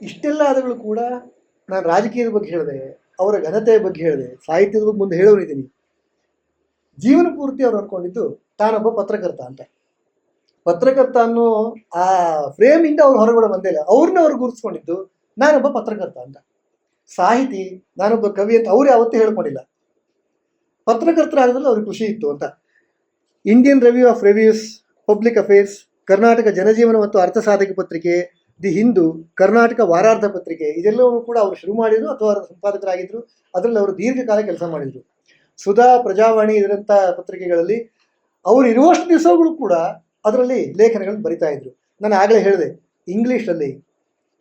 ಇಷ್ಟೆಲ್ಲ ಆದಗಳು ಕೂಡ ನಾನು ರಾಜಕೀಯದ ಬಗ್ಗೆ ಹೇಳಿದೆ, ಅವರ ಘನತೆಯ ಬಗ್ಗೆ ಹೇಳಿದೆ, ಸಾಹಿತ್ಯದ ಬಗ್ಗೆ ಮುಂದೆ ಹೇಳೋನಿದ್ದೀನಿ ಜೀವನ ಪೂರ್ತಿ ಅವ್ರು ಅನ್ಕೊಂಡಿದ್ದು ತಾನೊಬ್ಬ ಪತ್ರಕರ್ತ ಅಂತ. ಪತ್ರಕರ್ತ ಅನ್ನೋ ಆ ಫ್ರೇಮಿಂದ ಅವ್ರು ಹೊರಗಡೆ ಬಂದಿಲ್ಲ ಅವ್ರನ್ನ ಅವ್ರು ಗುರುತಿಸ್ಕೊಂಡಿದ್ದು ನಾನೊಬ್ಬ ಪತ್ರಕರ್ತ ಅಂತ. ಸಾಹಿತಿ, ನಾನೊಬ್ಬ ಕವಿ ಅಂತ ಅವ್ರು ಯಾವತ್ತೂ ಹೇಳ್ಕೊಂಡಿಲ್ಲ. ಪತ್ರಕರ್ತರಾಗೋದ್ರಲ್ಲಿ ಅವ್ರಿಗೆ ಖುಷಿ ಇತ್ತು ಅಂತ. Indian review of reviews public affairs Karnataka Janajeevana ಮತ್ತು ಅರ್ಥಸಾಧಕ ಪತ್ರಿಕೆ ದಿ ಹಿಂದೂ ಕರ್ನಾಟಕ ವಾರಾರ್ಧ ಪತ್ರಿಕೆ ಇದೆಲ್ಲವೂ ಕೂಡ ಅವರು ಶುರು ಮಾಡಿದ್ರು ಅಥವಾ ಅವರ ಸಂಪಾದಕರಾಗಿದ್ರು. ಅದರಲ್ಲಿ ಅವರು ದೀರ್ಘಕಾಲ ಕೆಲಸ ಮಾಡಿದ್ರು. ಸುಧಾ, ಪ್ರಜಾವಾಣಿ ಇದರಂಥ ಪತ್ರಿಕೆಗಳಲ್ಲಿ ಅವರು ಇರುವಷ್ಟು ದಿವಸಗಳು ಕೂಡ ಅದರಲ್ಲಿ ಲೇಖನಗಳನ್ನು ಬರಿತಾ ಇದ್ರು. ನಾನು ಆಗಲೇ ಹೇಳಿದೆ ಇಂಗ್ಲೀಷಲ್ಲಿ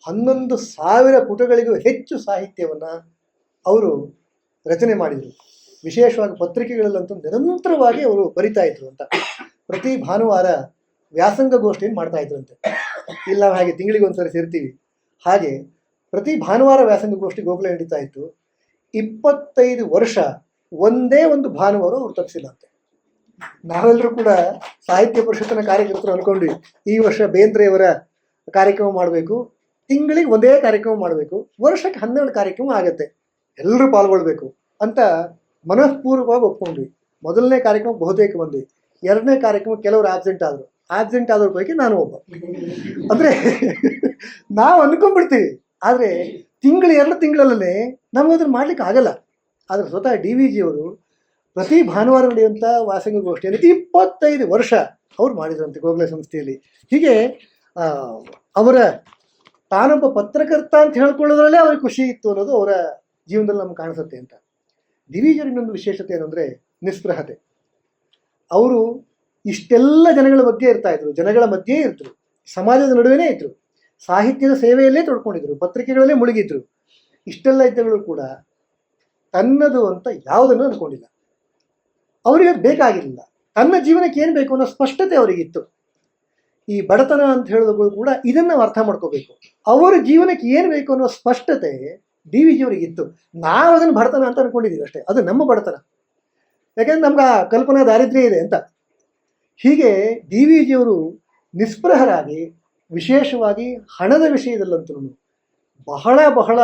ಹನ್ನೊಂದು ಸಾವಿರ ಪುಟಗಳಿಗೂ ಹೆಚ್ಚು ಸಾಹಿತ್ಯವನ್ನು ಅವರು ರಚನೆ ಮಾಡಿದರು. ವಿಶೇಷವಾಗಿ ಪತ್ರಿಕೆಗಳಲ್ಲಂತೂ ನಿರಂತರವಾಗಿ ಅವರು ಬರಿತಾ ಇದ್ರು ಅಂತ. ಪ್ರತಿ ಭಾನುವಾರ ವ್ಯಾಸಂಗ ಗೋಷ್ಠಿಯನ್ನು ಮಾಡ್ತಾ ಇದ್ರಂತೆ. ಇಲ್ಲ ನಾವು ಹಾಗೆ ತಿಂಗಳಿಗೆ ಒಂದ್ಸರಿ ಸೇರ್ತೀವಿ. ಹಾಗೆ ಪ್ರತಿ ಭಾನುವಾರ ವ್ಯಾಸಂಗ ಗೋಷ್ಠಿ ಗೋಕುಲ ನಡೀತಾ ಇತ್ತು. ಇಪ್ಪತ್ತೈದು ವರ್ಷ ಒಂದೇ ಒಂದು ಭಾನುವಾರ ಅವ್ರು ತಪ್ಪಿಸಿಲ್ಲಂತೆ ನಾವೆಲ್ಲರೂ ಕೂಡ ಸಾಹಿತ್ಯ ಪರಿಷತ್ತಿನ ಕಾರ್ಯಕರ್ತರು ಅನ್ಕೊಂಡ್ವಿ ಈ ವರ್ಷ ಬೇಂದ್ರೆಯವರ ಕಾರ್ಯಕ್ರಮ ಮಾಡಬೇಕು. ತಿಂಗಳಿಗೆ ಒಂದೇ ಕಾರ್ಯಕ್ರಮ ಮಾಡಬೇಕು. ವರ್ಷಕ್ಕೆ ಹನ್ನೆರಡು ಕಾರ್ಯಕ್ರಮ ಆಗತ್ತೆ. ಎಲ್ಲರೂ ಪಾಲ್ಗೊಳ್ಬೇಕು ಅಂತ ಮನಃಪೂರ್ವಕವಾಗಿ ಒಪ್ಕೊಂಡ್ವಿ. ಮೊದಲನೇ ಕಾರ್ಯಕ್ರಮ ಬಹುತೇಕ ಬಂದ್ವಿ. ಎರಡನೇ ಕಾರ್ಯಕ್ರಮ ಕೆಲವರು ಆಬ್ಸೆಂಟ್ ಆದರು. ಆಬ್ಸೆಂಟ್ ಆದವ್ರ ಪೈಕಿ ನಾನು ಒಬ್ಬ. ಅಂದ್ರೆ ನಾವು ಅನ್ಕೊಂಡ್ಬಿಡ್ತೀವಿ. ಆದ್ರೆ ತಿಂಗಳು, ಎರಡು ತಿಂಗಳಲ್ಲೇ ನಮ್ಗೆ ಅದನ್ನ ಮಾಡ್ಲಿಕ್ಕೆ ಆಗಲ್ಲ. ಆದರೆ ಸ್ವತಃ ಡಿ ವಿ ಜಿಯವರು ಪ್ರತಿ ಭಾನುವಾರ ನಡೆಯುವಂಥ ವಾಸಂಗ ಗೋಷ್ಠಿಯಲ್ಲಿ ಇಪ್ಪತ್ತೈದು ವರ್ಷ ಅವ್ರು ಮಾಡಿದ್ರಂತೆ ಗೋಗ್ಲ ಸಂಸ್ಥೆಯಲ್ಲಿ. ಹೀಗೆ ಅವರ ತಾನೊಬ್ಬ ಪತ್ರಕರ್ತ ಅಂತ ಹೇಳ್ಕೊಳ್ಳೋದ್ರಲ್ಲೇ ಅವ್ರಿಗೆ ಖುಷಿ ಇತ್ತು ಅನ್ನೋದು ಅವರ ಜೀವನದಲ್ಲಿ ನಮ್ಗೆ ಕಾಣಿಸುತ್ತೆ ಅಂತ. ಜಿಯವ್ರ ಇನ್ನೊಂದು ವಿಶೇಷತೆ ಏನಂದ್ರೆ ನಿಸ್ಪೃಹತೆ. ಅವರು ಇಷ್ಟೆಲ್ಲ ಜನಗಳ ಬಗ್ಗೆ ಇರ್ತಾ ಇದ್ರು, ಜನಗಳ ಮಧ್ಯೆ ಇರ್ತರು ಸಮಾಜದ ನಡುವೆನೇ ಇದ್ರು, ಸಾಹಿತ್ಯದ ಸೇವೆಯಲ್ಲೇ ತೊಡ್ಕೊಂಡಿದ್ರು, ಪತ್ರಿಕೆಗಳಲ್ಲೇ ಮುಳುಗಿದ್ರು. ಇಷ್ಟೆಲ್ಲ ಇದ್ದಗಳು ಕೂಡ ತನ್ನದು ಅಂತ ಯಾವುದನ್ನು ಅನ್ಕೊಂಡಿಲ್ಲ. ಅವರಿಗೆ ಅದು ಬೇಕಾಗಿರಲಿಲ್ಲ. ತನ್ನ ಜೀವನಕ್ಕೆ ಏನು ಬೇಕು ಅನ್ನೋ ಸ್ಪಷ್ಟತೆ ಅವರಿಗಿತ್ತು. ಈ ಬಡತನ ಅಂತ ಹೇಳೋದು ಕೂಡ ಇದನ್ನ ಅರ್ಥ ಮಾಡ್ಕೋಬೇಕು. ಅವರ ಜೀವನಕ್ಕೆ ಏನು ಬೇಕು ಅನ್ನೋ ಸ್ಪಷ್ಟತೆ ಡಿ ವಿ ಜಿಯವರಿಗಿತ್ತು ನಾವು ಅದನ್ನು ಬಡತನ ಅಂತ ಅನ್ಕೊಂಡಿದ್ದೀವಿ ಅಷ್ಟೇ. ಅದು ನಮ್ಮ ಬಡತನ. ಯಾಕಂದ್ರೆ ನಮ್ಗೆ ಆ ಕಲ್ಪನಾ ದಾರಿದ್ರ್ಯ ಇದೆ ಅಂತ. ಹೀಗೆ ಡಿ ವಿ ಜಿಯವರು ನಿಸ್ಪೃಹರಾಗಿ, ವಿಶೇಷವಾಗಿ ಹಣದ ವಿಷಯದಲ್ಲಂತೂ ಬಹಳ ಬಹಳ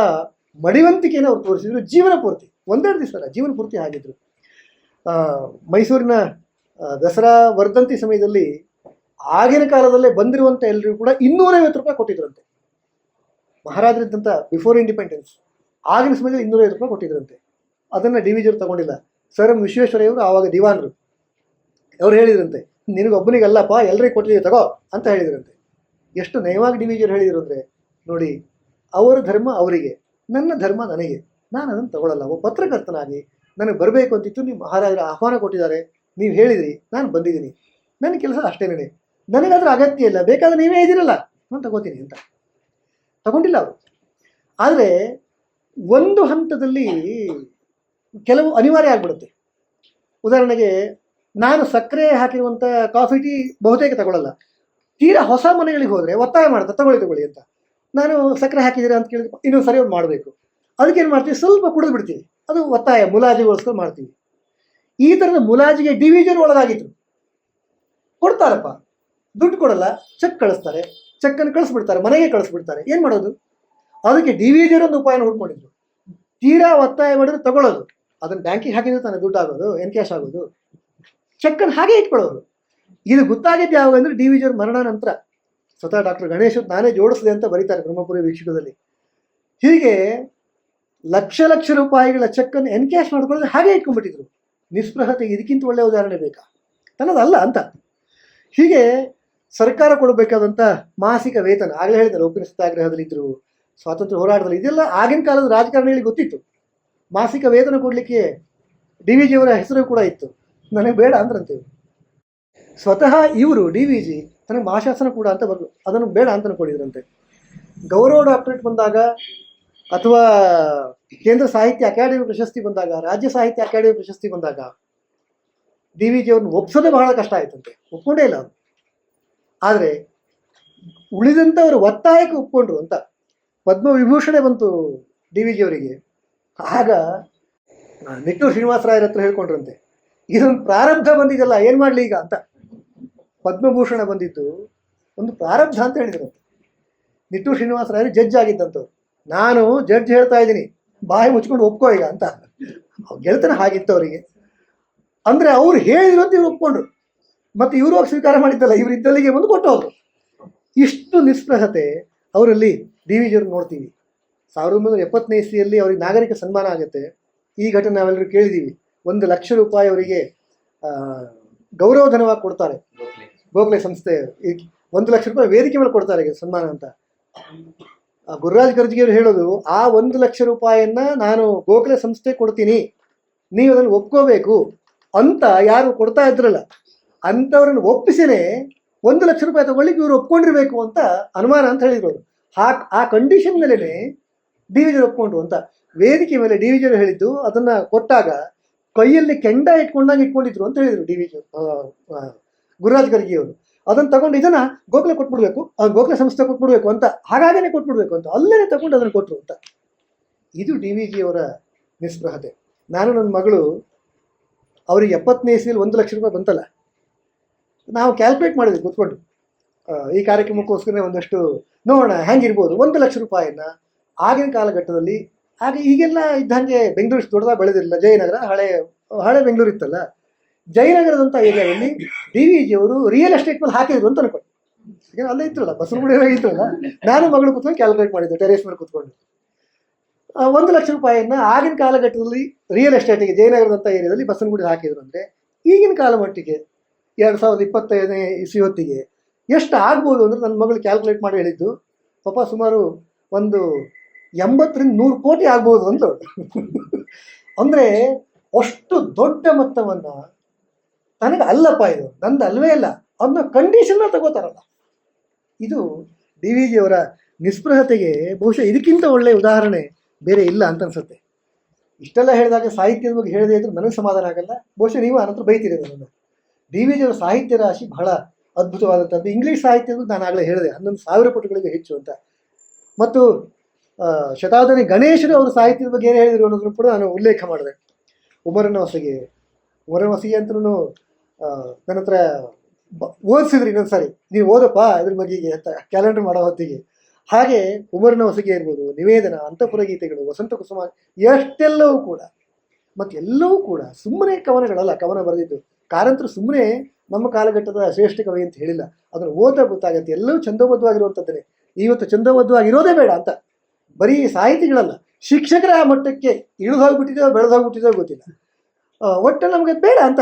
ಮಡಿವಂತಿಕೆಯನ್ನು ಅವ್ರು ತೋರಿಸಿದ್ರು ಜೀವನ ಪೂರ್ತಿ. ಒಂದೆರಡು ದಿವಸ ಅಲ್ಲ, ಜೀವನ ಪೂರ್ತಿ ಆಗಿದ್ರು. ಮೈಸೂರಿನ ದಸರಾ ವರ್ಧಂತಿ ಸಮಯದಲ್ಲಿ ಆಗಿನ ಕಾಲದಲ್ಲೇ ಬಂದಿರುವಂಥ ಎಲ್ಲರಿಗೂ ಕೂಡ ಇನ್ನೂರೈವತ್ತು ರೂಪಾಯಿ ಕೊಟ್ಟಿದ್ರಂತೆ. ಮಹಾರಾಜರಿದ್ದಂಥ ಬಿಫೋರ್ ಇಂಡಿಪೆಂಡೆನ್ಸ್ ಆಗಿನ ಸಮಯದಲ್ಲಿ ಇನ್ನೂರೈವತ್ತು ರೂಪಾಯಿ ಕೊಟ್ಟಿದ್ರಂತೆ. ಅದನ್ನು ಡಿ ವಿ ಜಿಯವರು ತಗೊಂಡಿಲ್ಲ. ಸರ್ ಎಂ ವಿಶ್ವೇಶ್ವರಯ್ಯವರು ಆವಾಗ ದಿವಾನರು. ಅವ್ರು ಹೇಳಿದ್ರಂತೆ ನಿನಗೊಬ್ಬನಿಗಲ್ಲಪ್ಪ ಎಲ್ಲರಿಗೂ ಕೊಟ್ಟಿದ್ದೀವಿ, ತಗೋ ಅಂತ ಹೇಳಿದ್ರಂತೆ. ಎಷ್ಟು ನಯವಾಗಿ ಡಿವಿಜರ್ ಹೇಳಿದರು ಅಂದರೆ, ನೋಡಿ, ಅವರ ಧರ್ಮ ಅವರಿಗೆ, ನನ್ನ ಧರ್ಮ ನನಗೆ. ನಾನು ಅದನ್ನು ತಗೊಳ್ಳಲ್ಲ. ಒಬ್ಬ ಪತ್ರಕರ್ತನಾಗಿ ನನಗೆ ಬರಬೇಕು ಅಂತಿತ್ತು, ನೀವು ಮಹಾರಾಜರ ಆಹ್ವಾನ ಕೊಟ್ಟಿದ್ದಾರೆ, ನೀವು ಹೇಳಿದ್ರಿ, ನಾನು ಬಂದಿದ್ದೀನಿ. ನನ್ನ ಕೆಲಸ ಅಷ್ಟೇನೇ ನನಗಾದ್ರೂ ಅಗತ್ಯ ಇಲ್ಲ, ಬೇಕಾದ್ರೆ ನೀವೇ ಇದ್ದೀರಲ್ಲ, ನಾನು ತಗೋತೀನಿ ಅಂತ. ತಗೊಂಡಿಲ್ಲ ಅವರು. ಆದರೆ, ಒಂದು ಹಂತದಲ್ಲಿ ಕೆಲವು ಅನಿವಾರ್ಯ ಆಗ್ಬಿಡುತ್ತೆ. ಉದಾಹರಣೆಗೆ ನಾನು ಸಕ್ಕರೆ ಹಾಕಿರುವಂಥ ಕಾಫಿ ಟೀ ಬಹುತೇಕ ತಗೊಳ್ಳಲ್ಲ ತೀರಾ ಹೊಸ ಮನೆಗಳಿಗೆ ಹೋದರೆ ಒತ್ತಾಯ ಮಾಡ್ತಾ ತಗೊಳ್ಳಿ ತಗೊಳ್ಳಿ ಅಂತ. ನಾನು ಸಕ್ಕರೆ ಹಾಕಿದ್ದೀರಾ ಅಂತ ಕೇಳಿದ್ರೆ ಇನ್ನೊಂದು ಸರಿ ಒಂದು ಮಾಡಬೇಕು. ಅದಕ್ಕೆ ಏನು ಮಾಡ್ತೀವಿ? ಸ್ವಲ್ಪ ಕುಡಿದು ಬಿಡ್ತೀವಿ. ಅದು ಒತ್ತಾಯ, ಮುಲಾಜಿಗೋಸ್ಕರ ಮಾಡ್ತೀವಿ. ಈ ಥರದ ಮುಲಾಜಿಗೆ ಡಿವಿಜನ್ ಒಳಗಾಗಿತ್ತು ಕೊಡ್ತಾರಪ್ಪ. ದುಡ್ಡು ಕೊಡಲ್ಲ, ಚೆಕ್ ಕಳಿಸ್ತಾರೆ. ಚೆಕ್ಕನ್ನು ಕಳಿಸ್ಬಿಡ್ತಾರೆ, ಮನೆಗೆ ಕಳಿಸ್ಬಿಡ್ತಾರೆ. ಏನು ಮಾಡೋದು? ಅದಕ್ಕೆ ಡಿವಿಜನ್ ಒಂದು ಉಪಾಯನ ಹುಡ್ಕೊಂಡಿದ್ರು. ತೀರಾ ಒತ್ತಾಯ ಮಾಡಿದ್ರೆ ತಗೊಳ್ಳೋದು. ಅದನ್ನು ಬ್ಯಾಂಕಿಗೆ ಹಾಕಿದ್ರೆ ತಾನೇ ದುಡ್ಡು ಆಗೋದು, ಎನ್ ಕ್ಯಾಶ್ ಆಗೋದು. ಚೆಕ್ಕನ್ನು ಹಾಗೆ ಇಟ್ಕೊಳ್ಳೋರು. ಇದು ಗೊತ್ತಾಗಿದ್ದು ಯಾವಾಗ ಅಂದ್ರೆ ಡಿ ವಿ ಜಿಯವ್ರ ಮರಣ ನಂತರ. ಸ್ವತಃ ಡಾಕ್ಟರ್ ಗಣೇಶ್ ನಾನೇ ಜೋಡಿಸಿದೆ ಅಂತ ಬರೀತಾರೆ ಬ್ರಹ್ಮಪುರಿ ವೀಕ್ಷಕದಲ್ಲಿ ಹೀಗೆ ಲಕ್ಷ ಲಕ್ಷ ರೂಪಾಯಿಗಳ ಚೆಕ್ಕನ್ನು ಎನ್ಕ್ಯಾಶ್ ಮಾಡ್ಕೊಳ್ಳೋದು ಹಾಗೆ ಇಟ್ಕೊಂಡ್ಬಿಟ್ಟಿದ್ರು. ನಿಸ್ಪೃಹತೆ, ಇದಕ್ಕಿಂತ ಒಳ್ಳೆಯ ಉದಾಹರಣೆ ಬೇಕಾ? ತನ್ನದಲ್ಲ ಅಂತ. ಹೀಗೆ ಸರ್ಕಾರ ಕೊಡಬೇಕಾದಂಥ ಮಾಸಿಕ ವೇತನ, ಆಗಲೇ ಹೇಳಿದ್ದಾರೆ ಉಪ್ಪಿನ ಸತ್ಯಾಗ್ರಹದಲ್ಲಿದ್ದರು ಸ್ವಾತಂತ್ರ್ಯ ಹೋರಾಟದಲ್ಲಿ, ಇದೆಲ್ಲ ಆಗಿನ ಕಾಲದ ರಾಜಕಾರಣಿಗಳಿಗೆ ಗೊತ್ತಿತ್ತು. ಮಾಸಿಕ ವೇತನ ಕೊಡಲಿಕ್ಕೆ ಡಿ ವಿ ಜಿಯವರ ಹೆಸರು ಕೂಡ ಇತ್ತು. ನನಗೆ ಬೇಡ ಅಂದ್ರಂತೀವಿ ಸ್ವತಃ ಇವರು ಡಿ ವಿ ಜಿ ತನಗೆ ಮಹಾಶಾಸನ ಕೂಡ ಅಂತ ಬರ್ದು ಅದನ್ನು ಬೇಡ ಅಂತ ಅನ್ಕೊಂಡಿದ್ರಂತೆ. ಗೌರವ ಡಾಕ್ಟರೇಟ್ ಬಂದಾಗ ಅಥವಾ ಕೇಂದ್ರ ಸಾಹಿತ್ಯ ಅಕಾಡೆಮಿ ಪ್ರಶಸ್ತಿ ಬಂದಾಗ, ರಾಜ್ಯ ಸಾಹಿತ್ಯ ಅಕಾಡೆಮಿ ಪ್ರಶಸ್ತಿ ಬಂದಾಗ ಡಿ ವಿ ಜಿ ಅವ್ರನ್ನ ಒಪ್ಸೋದೇ ಬಹಳ ಕಷ್ಟ ಆಯ್ತಂತೆ. ಒಪ್ಕೊಂಡೇ ಇಲ್ಲ ಆದ್ರೆ ಉಳಿದಂಥವರು ಒತ್ತಾಯಕ್ಕೆ ಒಪ್ಕೊಂಡ್ರು ಅಂತ. ಪದ್ಮವಿಭೂಷಣೆ ಬಂತು ಡಿ ವಿ ಜಿ ಅವರಿಗೆ. ಆಗ ನಿಟ್ಟು ನಿಟ್ಟೂರು ಶ್ರೀನಿವಾಸರಾಯರ ಹತ್ರ ಹೇಳ್ಕೊಂಡ್ರಂತೆ. ಇದೊಂದು ಪ್ರಾರಬ್ಧ ಬಂದಿದೆಯಲ್ಲ, ಏನು ಮಾಡಲಿ ಈಗ ಅಂತ. ಪದ್ಮಭೂಷಣ ಬಂದಿದ್ದು ಒಂದು ಪ್ರಾರಬ್ಧ ಅಂತ ಹೇಳಿದ್ರಂತೆ ನಿಟ್ಟೂರು ಶ್ರೀನಿವಾಸರಾಯರು ಜಡ್ಜ್ ಆಗಿದ್ದಂಥವ್ರು. ನಾನು ಜಡ್ಜ್ ಹೇಳ್ತಾ ಇದ್ದೀನಿ, ಬಾಯಿ ಮುಚ್ಕೊಂಡು ಒಪ್ಕೋ ಈಗ ಅಂತ. ಗೆಲ್ತನ ಹಾಗಿತ್ತು ಅವರಿಗೆ ಅಂದರೆ ಅವ್ರು ಹೇಳಿದ್ರು ಅಂತ ಇವ್ರು ಒಪ್ಕೊಂಡ್ರು. ಮತ್ತು ಇವರು ಸ್ವೀಕಾರ ಮಾಡಿದ್ದಲ್ಲ, ಇವ್ರು ಇದ್ದಲ್ಲಿಗೆ ಬಂದು ಕೊಟ್ಟವರು. ಇಷ್ಟು ನಿಸ್ಪೃಹತೆ ಅವರಲ್ಲಿ ಡಿ ವಿ ಜಿಯವ್ರು ನೋಡ್ತೀವಿ. ಸಾವಿರದ ಒಂಬೈನೂರ ಎಪ್ಪತ್ತನೇ ಇಸ್ವಿಯಲ್ಲಿ ಅವರಿಗೆ ನಾಗರಿಕ ಸನ್ಮಾನ ಆಗುತ್ತೆ. ಈ ಘಟನೆ ನಾವೆಲ್ಲರೂ ಕೇಳಿದ್ದೀವಿ. ಒಂದು ಲಕ್ಷ ರೂಪಾಯಿ ಅವರಿಗೆ ಗೌರವಧನವಾಗಿ ಕೊಡ್ತಾರೆ. ಗೋಖಲೆ ಸಂಸ್ಥೆ ಒಂದು ಲಕ್ಷ ರೂಪಾಯಿ ವೇದಿಕೆ ಮೇಲೆ ಕೊಡ್ತಾರೆ ಸನ್ಮಾನ ಅಂತ. ಗುರುರಾಜ್ ಗರ್ಜಿಗಿಯವರು ಹೇಳೋದು ಆ ಒಂದು ಲಕ್ಷ ರೂಪಾಯಿಯನ್ನ ನಾನು ಗೋಖಲೆ ಸಂಸ್ಥೆ ಕೊಡ್ತೀನಿ ನೀವು ಅದನ್ನು ಒಪ್ಕೋಬೇಕು ಅಂತ ಯಾರು ಕೊಡ್ತಾ ಇದ್ರಲ್ಲ ಅಂಥವ್ರನ್ನ ಒಪ್ಪಿಸಿನೇ ಒಂದು ಲಕ್ಷ ರೂಪಾಯಿ ತಗೊಳ್ಳಿಕ್ಕೆ ಇವರು ಒಪ್ಕೊಂಡಿರ್ಬೇಕು ಅಂತ ಅನುಮಾನ ಅಂತ ಹೇಳಿದ್ರು ಆ ಆ ಕಂಡೀಷನ್ ಮೇಲೆನೆ ಡಿ ವಿಜರ್ ಒಪ್ಕೊಂಡ್ರು ಅಂತ. ವೇದಿಕೆ ಮೇಲೆ ಡಿ ವಿಜರ್ ಹೇಳಿದ್ದು ಅದನ್ನ ಕೊಟ್ಟಾಗ ಕೈಯಲ್ಲಿ ಕೆಂಡ ಇಟ್ಕೊಂಡಂಗೆ ಇಟ್ಕೊಂಡಿದ್ರು ಅಂತ ಹೇಳಿದ್ರು ಡಿ ವಿ ಗುರುರಾಜ್ ಗರ್ಗಿ ಅವರು. ಅದನ್ನು ತಗೊಂಡು ಇದನ್ನ ಗೋಖಲೆ ಕೊಟ್ಬಿಡ್ಬೇಕು, ಆ ಗೋಖಲೆ ಸಂಸ್ಥೆ ಕೊಟ್ಬಿಡ್ಬೇಕು ಅಂತ ಹಾಗಾಗೇ ಕೊಟ್ಬಿಡ್ಬೇಕು ಅಂತ ಅಲ್ಲೇ ತಗೊಂಡು ಅದನ್ನು ಕೊಟ್ಟರು ಅಂತ. ಇದು ಡಿ ವಿ ಅವರ ನಿಸ್ಪೃಹತೆ. ನಾನು ನನ್ನ ಮಗಳು, ಅವ್ರಿಗೆ ಎಪ್ಪತ್ತನೇ ಇಸ್ವಿಲಿ ಒಂದು ಲಕ್ಷ ರೂಪಾಯಿ ಬಂತಲ್ಲ, ನಾವು ಕ್ಯಾಲ್ಕುಲೇಟ್ ಮಾಡಿದ್ವಿ, ಕೂತ್ಕೊಂಡು. ಈ ಕಾರ್ಯಕ್ರಮಕ್ಕೋಸ್ಕರ ಒಂದಷ್ಟು ನೋಡೋಣ, ಹೆಂಗಿರ್ಬೋದು, ಒಂದು ಲಕ್ಷ ರೂಪಾಯಿನ ಆಗಿನ ಕಾಲಘಟ್ಟದಲ್ಲಿ ಆಗ ಈಗೆಲ್ಲ ಇದ್ದಂಗೆ ಬೆಂಗಳೂರು ದೊಡ್ಡದಾಗ ಬೆಳೆದಿರಲಿಲ್ಲ. ಜಯನಗರ, ಹಳೆ ಹಳೆ ಬೆಂಗಳೂರು ಇತ್ತಲ್ಲ? ಜಯನಗರದಂಥ ಏರಿಯಾದಲ್ಲಿ ಡಿ ವಿ ಜಿಯವರು ರಿಯಲ್ ಎಸ್ಟೇಟ್ ಮೇಲೆ ಹಾಕಿದ್ರು ಅಂತ ಅನ್ಕೊಂಡು. ಯಾಕಂದ್ರೆ ಅಲ್ಲೇ ಇತ್ತಲ್ಲ ಬಸವನಗುಡಿ ಇತ್ತಲ್ಲ ನಾನು ಮಗಳು ಕೂತ್ಕೊಂಡು ಕ್ಯಾಲ್ಕುಲೇಟ್ ಮಾಡಿದ್ದೆ ಟೆರೇಸ್ ಮೇಲೆ ಕೂತ್ಕೊಂಡು. ಒಂದು ಲಕ್ಷ ರೂಪಾಯಿಯನ್ನ ಆಗಿನ ಕಾಲಘಟ್ಟದಲ್ಲಿ ರಿಯಲ್ ಎಸ್ಟೇಟಿಗೆ ಜಯನಗರದಂಥ ಏರಿಯಾದಲ್ಲಿ ಬಸವನಗುಡಿ ಹಾಕಿದ್ರು ಅಂದರೆ ಈಗಿನ ಕಾಲ ಮಟ್ಟಿಗೆ ಎರಡು ಸಾವಿರದ ಇಪ್ಪತ್ತೈದನೇ ಇಸಿ ಹೊತ್ತಿಗೆ ಎಷ್ಟು ಆಗ್ಬೋದು ಅಂದ್ರೆ ನನ್ನ ಮಗಳು ಕ್ಯಾಲ್ಕುಲೇಟ್ ಮಾಡಿ ಹೇಳಿದ್ದು. ಪಾಪ ಸುಮಾರು ಒಂದು ಎಂಬತ್ತರಿಂದ ನೂರು ಕೋಟಿ ಆಗ್ಬೋದು ಅಂತ ಅಂದರೆ ಅಷ್ಟು ದೊಡ್ಡ ಮೊತ್ತವನ್ನು ನನಗೆ ಅಲ್ಲಪ್ಪ ಇದು. ನಂದು ಅಲ್ವೇ ಅಲ್ಲ ಅದನ್ನ ಕಂಡೀಷನ್ ತಗೋತಾರಲ್ಲ. ಇದು ಡಿ ವಿ ಜಿಯವರ ನಿಸ್ಪೃಹತೆಗೆ ಬಹುಶಃ ಇದಕ್ಕಿಂತ ಒಳ್ಳೆಯ ಉದಾಹರಣೆ ಬೇರೆ ಇಲ್ಲ ಅಂತ ಅನ್ಸುತ್ತೆ. ಇಷ್ಟೆಲ್ಲ ಹೇಳಿದಾಗ ಸಾಹಿತ್ಯದ ಬಗ್ಗೆ ಹೇಳದೇ ಇದ್ರೆ ನನಗೆ ಸಮಾಧಾನ ಆಗಲ್ಲ. ಬಹುಶಃ ನೀವು ಅನಂತರ ಬೈತೀರಿ ನನ್ನನ್ನು ಡಿ ವಿ ಜಿಯವರ ಸಾಹಿತ್ಯ ರಾಶಿ ಬಹಳ ಅದ್ಭುತವಾದಂಥದ್ದು ಇಂಗ್ಲೀಷ್ ಸಾಹಿತ್ಯದ ನಾನು ಆಗಲೇ ಹೇಳಿದೆ. ಹನ್ನೊಂದು ಸಾವಿರ ಪುಟಗಳಿಗೆ ಹೆಚ್ಚು ಅಂತ. ಮತ್ತು ಆ, ಶತಾವಧಾನಿ ಗಣೇಶರು ಅವರು ಸಾಹಿತ್ಯದ ಬಗ್ಗೆ ಏನು ಹೇಳಿದರು ಅನ್ನೋದನ್ನು ಕೂಡ ನಾನು ಉಲ್ಲೇಖ ಮಾಡಿದೆ. ಉಮರನ ಹೊಸಗೆ ಉಮರನ ಹೊಸಗೆ ಅಂತಲೂ ನನ್ನ ಹತ್ರ ಓದಿಸಿದ್ರಿ ಇನ್ನೊಂದು ಸಾರಿ. ನೀವು ಓದಪ್ಪ ಇದ್ರ ಮಗಿಗೆ ಅಂತ ಕ್ಯಾಲೆಂಡರ್ ಮಾಡೋ ಹೊತ್ತಿಗೆ. ಹಾಗೆ ಉಮರನ ಹೊಸಗೆ ಇರ್ಬೋದು ನಿವೇದನ ಅಂತಃಪುರ ಗೀತೆಗಳು ವಸಂತ ಕುಸುಮ ಎಷ್ಟೆಲ್ಲವೂ ಕೂಡ ಮತ್ತು ಎಲ್ಲವೂ ಕೂಡ ಸುಮ್ಮನೆ ಕವನಗಳಲ್ಲ ಕವನ ಬರೆದಿದ್ದು. ಕಾರಂತರು ಸುಮ್ಮನೆ ನಮ್ಮ ಕಾಲಘಟ್ಟದ ಶ್ರೇಷ್ಠ ಕವಿ ಅಂತ ಹೇಳಿಲ್ಲ. ಅದನ್ನು ಓದ ಗೊತ್ತಾಗುತ್ತೆ. ಎಲ್ಲವೂ ಚಂದೋಬದ್ಧವಾಗಿರುವಂಥದ್ದೇ ಇವತ್ತು ಚಂದೋಬದ್ಧವಾಗಿರೋದೇ ಬೇಡ ಅಂತ ಬರೀ ಸಾಹಿತಿಗಳಲ್ಲ, ಶಿಕ್ಷಕರ ಆ ಮಟ್ಟಕ್ಕೆ ಬೆಳೆದು ಹೋಗ್ಬಿಟ್ಟಿದೆಯೋ ಗೊತ್ತಿಲ್ಲ. ಒಟ್ಟು ನಮಗೆ ಬೇಡ ಅಂತ.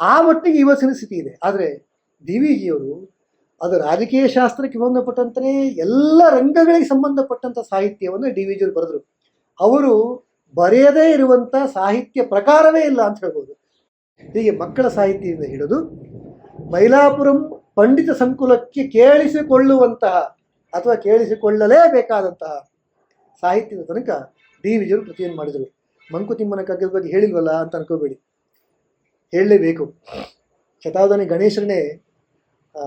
ಆ ಮಟ್ಟಿಗೆ ಇವತ್ತಿನ ಸ್ಥಿತಿ ಇದೆ. ಆದರೆ ಡಿ ವಿ ಜಿಯವರು ಅದು ರಾಜಕೀಯ ಶಾಸ್ತ್ರಕ್ಕೆ ಸಂಬಂಧಪಟ್ಟಂತೆ ಎಲ್ಲ ರಂಗಗಳಿಗೆ ಸಂಬಂಧಪಟ್ಟಂಥ ಸಾಹಿತ್ಯವನ್ನು ಡಿ ವಿ ಜಿಯವರು ಬರೆದರು. ಅವರು ಬರೆಯದೇ ಇರುವಂಥ ಸಾಹಿತ್ಯ ಪ್ರಕಾರವೇ ಇಲ್ಲ ಅಂತ ಹೇಳ್ಬೋದು. ಹೀಗೆ ಮಕ್ಕಳ ಸಾಹಿತ್ಯದಿಂದ ಹಿಡಿದು ಮೈಲಾಪುರಂ ಪಂಡಿತ ಸಂಕುಲಕ್ಕೆ ಕೇಳಿಸಿಕೊಳ್ಳುವಂತಹ ಅಥವಾ ಕೇಳಿಸಿಕೊಳ್ಳಲೇಬೇಕಾದಂತಹ ಸಾಹಿತ್ಯದ ತನಕ ಡಿ ವಿಜಯರು ಕೃತಿಯನ್ನು ಮಾಡಿದರು. ಮಂಕುತಿಮ್ಮನ ಕಗ್ಗದ ಬಗ್ಗೆ ಹೇಳಿಲ್ವಲ್ಲ ಅಂತ ಅನ್ಕೋಬೇಡಿ. ಹೇಳಲೇಬೇಕು. ಶತಾವಧಾನಿ ಗಣೇಶರನ್ನೇ ಆ,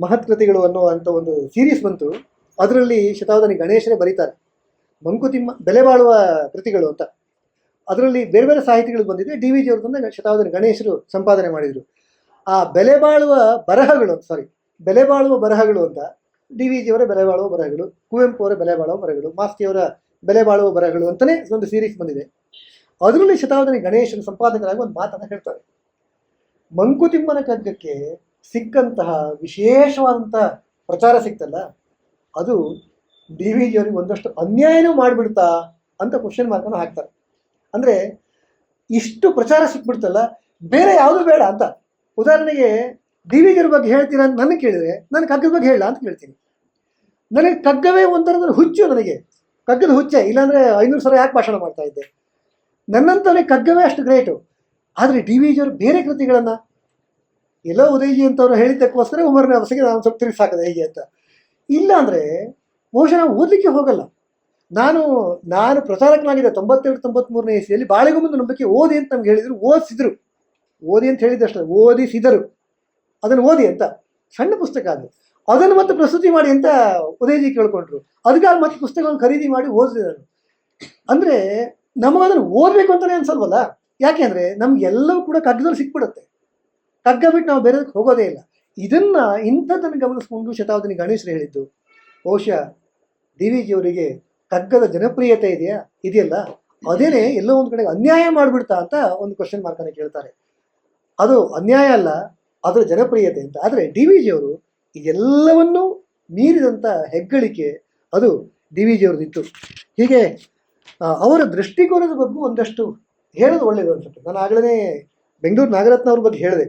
ಮಹತ್ ಕೃತಿಗಳು ಅನ್ನೋ ಅಂತ ಒಂದು ಸೀರೀಸ್ ಬಂತು. ಅದರಲ್ಲಿ ಶತಾವಧಾನಿ ಗಣೇಶರೇ ಬರೀತಾರೆ. ಮಂಕುತಿಮ್ಮ ಬೆಲೆ ಬಾಳುವ ಕೃತಿಗಳು ಅಂತ. ಅದರಲ್ಲಿ ಬೇರೆ ಬೇರೆ ಸಾಹಿತಿಗಳು ಬಂದಿದೆ. ಡಿ ವಿ ಜಿಯವ್ರದನ್ನ ಶತಾವಧಾನಿ ಗಣೇಶರು ಸಂಪಾದನೆ ಮಾಡಿದರು. ಆ ಬೆಲೆ ಬಾಳುವ ಬರಹಗಳು ಸಾರಿ ಬೆಲೆ ಬಾಳುವ ಬರಹಗಳು ಅಂತ ಡಿ ವಿ ಜಿಯವರ ಬೆಲೆ ಬಾಳುವ ಬರಹಗಳು ಕುವೆಂಪು ಅವರ ಬೆಲೆ ಬಾಳುವ ಬರಹಗಳು, ಮಾಸ್ತಿಯವರ ಬೆಲೆ ಬಾಳುವ ಬರಹಗಳು ಅಂತಲೇ ಒಂದು ಸೀರೀಸ್ ಬಂದಿದೆ. ಅದರಲ್ಲಿ ಶತಾವಧಾನಿ ಗಣೇಶನ ಸಂಪಾದಕರಾಗಿ ಒಂದು ಮಾತನ್ನು ಹೇಳ್ತಾರೆ. ಮಂಕುತಿಮ್ಮನ ಕಗ್ಗಕ್ಕೆ ಸಿಕ್ಕಂತಹ ವಿಶೇಷವಾದಂತಹ ಪ್ರಚಾರ ಸಿಕ್ತಲ್ಲ, ಅದು ಡಿ ವಿ ಜಿಯವರಿಗೆ ಒಂದಷ್ಟು ಅನ್ಯಾಯನೂ ಮಾಡಿಬಿಡ್ತಾ ಅಂತ ಕ್ವಶನ್ ಮಾರ್ಕನ್ನು ಹಾಕ್ತಾರೆ. ಅಂದರೆ ಇಷ್ಟು ಪ್ರಚಾರ ಸಿಕ್ಬಿಡ್ತಲ್ಲ, ಬೇರೆ ಯಾವುದು ಬೇಡ ಅಂತ. ಉದಾಹರಣೆಗೆ ವಿ ಬಗ್ಗೆ ಹೇಳ್ತೀರಾ ಅಂತ ನನಗೆ ಕೇಳಿದ್ರೆ ನಾನು ಕಗ್ಗದ ಬಗ್ಗೆ ಹೇಳ ಅಂತ ಕೇಳ್ತೀನಿ. ನನಗೆ ಕಗ್ಗವೇ ಒಂಥರದ ಹುಚ್ಚು ನನಗೆ. ಕಗ್ಗದ ಹುಚ್ಚೆ, ಇಲ್ಲಾಂದರೆ ಐನೂರು ಸಾವಿರ ಯಾಕೆ ಭಾಷಣ ಮಾಡ್ತಾ ಇದ್ದೆ? ನನ್ನಂತಲೇ ಕಗ್ಗವೇ ಅಷ್ಟು ಗ್ರೇಟು ಆದರೆ ಡಿ ವಿ ಜಿಯವರು ಬೇರೆ ಕೃತಿಗಳನ್ನು ಎಲ್ಲೋ ಉದಯಜಿ ಅಂತವ್ರು ಹೇಳಿದ್ದಕ್ಕೋಸ್ಕರ ಉಮರ್ನ ಅವಸಿಗೆ ನಾನು ಸ್ವಲ್ಪ ತಿರುಗಿ ಸಾಕದೆ ಹೇಗೆ ಅಂತ. ಇಲ್ಲ ಅಂದರೆ ಬಹುಶಃ ನಾವು ಓದಲಿಕ್ಕೆ ಹೋಗಲ್ಲ. ನಾನು ನಾನು ಪ್ರಚಾರಕನಾಗಿದ್ದೆ ತೊಂಬತ್ತೆರಡು, ತೊಂಬತ್ಮೂರನೇ ಇಸ್ವಿಯಲ್ಲಿ ಬಾಳೆಗೊಂಬಂದು ನಂಬಿಕೆ ಓದಿ ಅಂತ ನಮ್ಗೆ ಹೇಳಿದರು, ಓದಿಸಿದ್ರು. ಓದಿ ಅಂತ ಹೇಳಿದ್ದಷ್ಟೇ, ಓದಿಸಿದರು. ಅದನ್ನು ಓದಿ ಅಂತ, ಸಣ್ಣ ಪುಸ್ತಕ ಅದು. ಅದನ್ನು ಮತ್ತೆ ಪ್ರಸ್ತುತಿ ಮಾಡಿ ಅಂತ ಉದಯಜಿ ಕೇಳ್ಕೊಂಡ್ರು. ಅದಕ್ಕಾಗಿ ಮತ್ತೆ ಪುಸ್ತಕವನ್ನು ಖರೀದಿ ಮಾಡಿ ಓದಿದೆ ಅಂದರೆ ನಮಗದನ್ನು ಓದಬೇಕು ಅಂತಲೇ ಅನ್ಸಲ್ವಲ್ಲ? ಯಾಕೆ ಅಂದರೆ ನಮ್ಗೆಲ್ಲವೂ ಕೂಡ ಕಗ್ಗದಲ್ಲಿ ಸಿಕ್ಬಿಡುತ್ತೆ. ಕಗ್ಗ ಬಿಟ್ಟು ನಾವು ಬೇರೆದಕ್ಕೆ ಹೋಗೋದೇ ಇಲ್ಲ. ಇದನ್ನ ಇಂಥದ್ದನ್ನು ಗಮನಿಸ್ಕೊಂಡು ಶತಾಬ್ದಿನಿ ಗಣೇಶರು ಹೇಳಿದ್ದು, ಬಹುಶಃ ಡಿ ವಿ ಜಿಯವರಿಗೆ ಕಗ್ಗದ ಜನಪ್ರಿಯತೆ ಇದೆಯಾ? ಇದೆಯಲ್ಲ? ಅದೇನೇ ಎಲ್ಲೋ ಒಂದು ಕಡೆ ಅನ್ಯಾಯ ಮಾಡಿಬಿಡ್ತಾ ಅಂತ ಒಂದು ಕ್ವಶನ್ ಮಾರ್ಕನ್ನು ಕೇಳ್ತಾರೆ. ಅದು ಅನ್ಯಾಯ ಅಲ್ಲ ಅದರ ಜನಪ್ರಿಯತೆ ಅಂತ. ಆದರೆ ಡಿ ವಿ ಜಿಯವರು ಇದೆಲ್ಲವನ್ನೂ ಮೀರಿದಂಥ ಹೆಗ್ಗಳಿಕೆ ಅದು ಡಿ ವಿ ಜಿಯವ್ರದ್ದಿತ್ತು ಹೀಗೆ ಅವರ ದೃಷ್ಟಿಕೋನದ ಬಗ್ಗೆ ಒಂದಷ್ಟು ಹೇಳೋದು ಒಳ್ಳೆಯದು ಅನ್ಸುತ್ತೆ. ನಾನು ಆಗಲೇ ಬೆಂಗಳೂರು ನಾಗರತ್ನ ಅವ್ರ ಬಗ್ಗೆ ಹೇಳಿದೆ.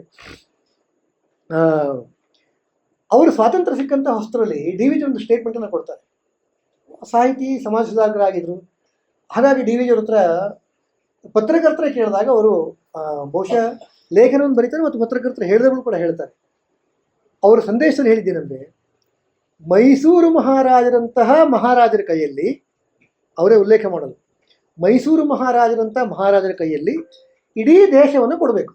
ಅವರು ಸ್ವಾತಂತ್ರ್ಯ ಸಿಕ್ಕಂಥ ಹೊಸ್ತರಲ್ಲಿ ಡಿ ವಿ ಜಿ ಒಂದು ಸ್ಟೇಟ್ಮೆಂಟನ್ನು ಕೊಡ್ತಾರೆ. ಸಾಹಿತಿ ಸಮಾಜ ಸುಧಾರಕರಾಗಿದ್ದರು ಹಾಗಾಗಿ ಡಿ ವಿ ಜಿಯವ್ರ ಹತ್ರ ಪತ್ರಕರ್ತರ ಕೇಳಿದಾಗ ಅವರು ಬಹುಶಃ ಲೇಖನವನ್ನು ಬರೀತಾರೆ ಮತ್ತು ಪತ್ರಕರ್ತರು ಹೇಳಿದವರು ಕೂಡ ಹೇಳ್ತಾರೆ. ಅವರ ಸಂದೇಶದಲ್ಲಿ ಹೇಳಿದ್ದೇನೆಂದರೆ, ಮೈಸೂರು ಮಹಾರಾಜರಂತಹ ಮಹಾರಾಜರ ಕೈಯಲ್ಲಿ, ಅವರೇ ಉಲ್ಲೇಖ ಮಾಡಲು, ಮೈಸೂರು ಮಹಾರಾಜರಂಥ ಮಹಾರಾಜರ ಕೈಯಲ್ಲಿ ಇಡೀ ದೇಶವನ್ನು ಕೊಡಬೇಕು.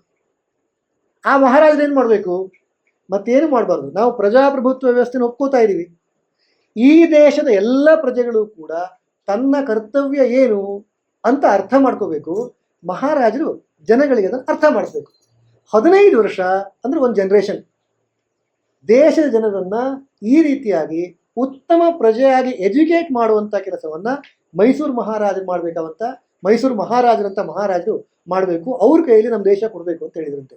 ಆ ಮಹಾರಾಜರು ಏನು ಮಾಡಬೇಕು? ಮತ್ತೇನು ಮಾಡಬಾರ್ದು? ನಾವು ಪ್ರಜಾಪ್ರಭುತ್ವ ವ್ಯವಸ್ಥೆನ ಒಪ್ಕೋತಾ ಇದ್ದೀವಿ ಈ ದೇಶದ ಎಲ್ಲ ಪ್ರಜೆಗಳು ಕೂಡ ತನ್ನ ಕರ್ತವ್ಯ ಏನು ಅಂತ ಅರ್ಥ ಮಾಡ್ಕೋಬೇಕು. ಮಹಾರಾಜರು ಜನಗಳಿಗೆ ಅದನ್ನು ಅರ್ಥ ಮಾಡಿಸ್ಬೇಕು. ಹದಿನೈದು ವರ್ಷ ಅಂದ್ರೆ ಒಂದು ಜನರೇಷನ್ ದೇಶದ ಜನರನ್ನು ಈ ರೀತಿಯಾಗಿ ಉತ್ತಮ ಪ್ರಜೆಯಾಗಿ ಎಜುಕೇಟ್ ಮಾಡುವಂತ ಕೆಲಸವನ್ನು ಮೈಸೂರು ಮಹಾರಾಜರು ಮಾಡ್ಬೇಕಾವಂತ ಮೈಸೂರು ಮಹಾರಾಜರಂತ ಮಹಾರಾಜರು ಮಾಡಬೇಕು. ಅವ್ರ ಕೈಯಲ್ಲಿ ನಮ್ಮ ದೇಶ ಕೊಡಬೇಕು ಅಂತ ಹೇಳಿದ್ರಂತೆ.